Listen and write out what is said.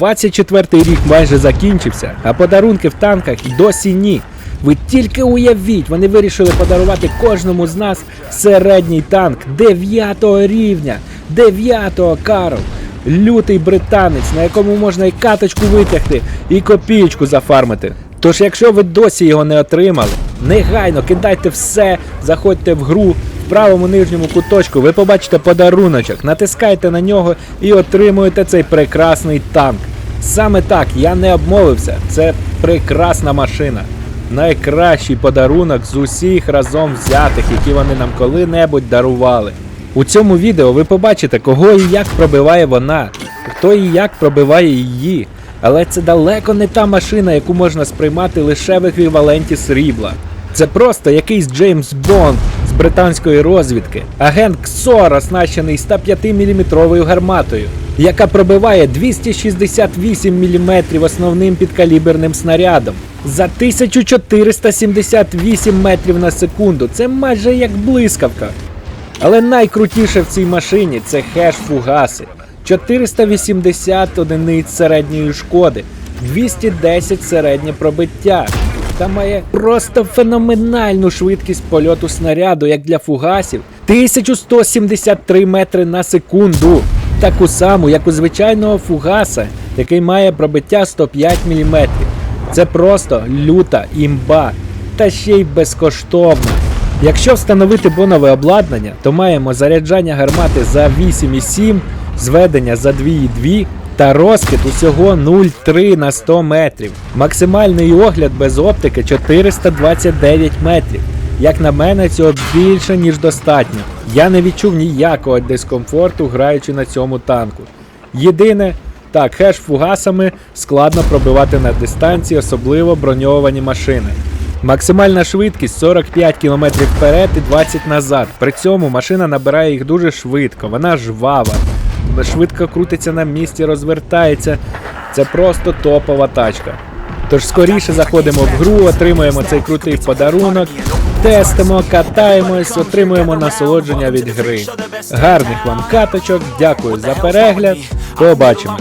24-й рік майже закінчився, а подарунки в танках досі ні. Ви тільки уявіть, вони вирішили подарувати кожному з нас середній танк 9 рівня, 9 Карл. Лютий британець, на якому можна і каточку витягти, і копієчку зафармити. Тож, якщо ви досі його не отримали, негайно кидайте все, заходьте в гру. Правому нижньому куточку ви побачите подаруночок, натискайте на нього і отримуєте цей прекрасний танк. Саме так, я не обмовився. Це прекрасна машина. Найкращий подарунок з усіх разом взятих, які вони нам коли-небудь дарували. У цьому відео ви побачите, кого і як пробиває вона, хто і як пробиває її. Але це далеко не та машина, яку можна сприймати лише в еквіваленті срібла. Це просто якийсь Джеймс Бонд британської розвідки, агент Ксор, оснащений 105-мм гарматою, яка пробиває 268 мм основним підкаліберним снарядом за 1478 метрів на секунду. Це майже як блискавка. Але найкрутіше в цій машині це хеш фугаси. 480 одиниць середньої шкоди, 210 середнє пробиття. Та має просто феноменальну швидкість польоту снаряду, як для фугасів. 1173 метри на секунду. Таку саму, як у звичайного фугаса, який має пробиття 105 мм. Це просто люта імба. Та ще й безкоштовна. Якщо встановити бонове обладнання, то маємо заряджання гармати за 8,7, зведення за 2,2 та розкид усього 0,3 на 100 метрів. Максимальний огляд без оптики 429 метрів. Як на мене, цього більше ніж достатньо. Я не відчув ніякого дискомфорту, граючи на цьому танку. Єдине, так, хеш фугасами складно пробивати на дистанції, особливо броньовані машини. Максимальна швидкість 45 км вперед і 20 назад. При цьому машина набирає їх дуже швидко, вона жвава, швидко крутиться на місці, розвертається. Це просто топова тачка. Тож скоріше заходимо в гру, отримуємо цей крутий подарунок, тестимо, катаємось, отримуємо насолодження від гри. Гарних вам каточок, дякую за перегляд. Побачимо.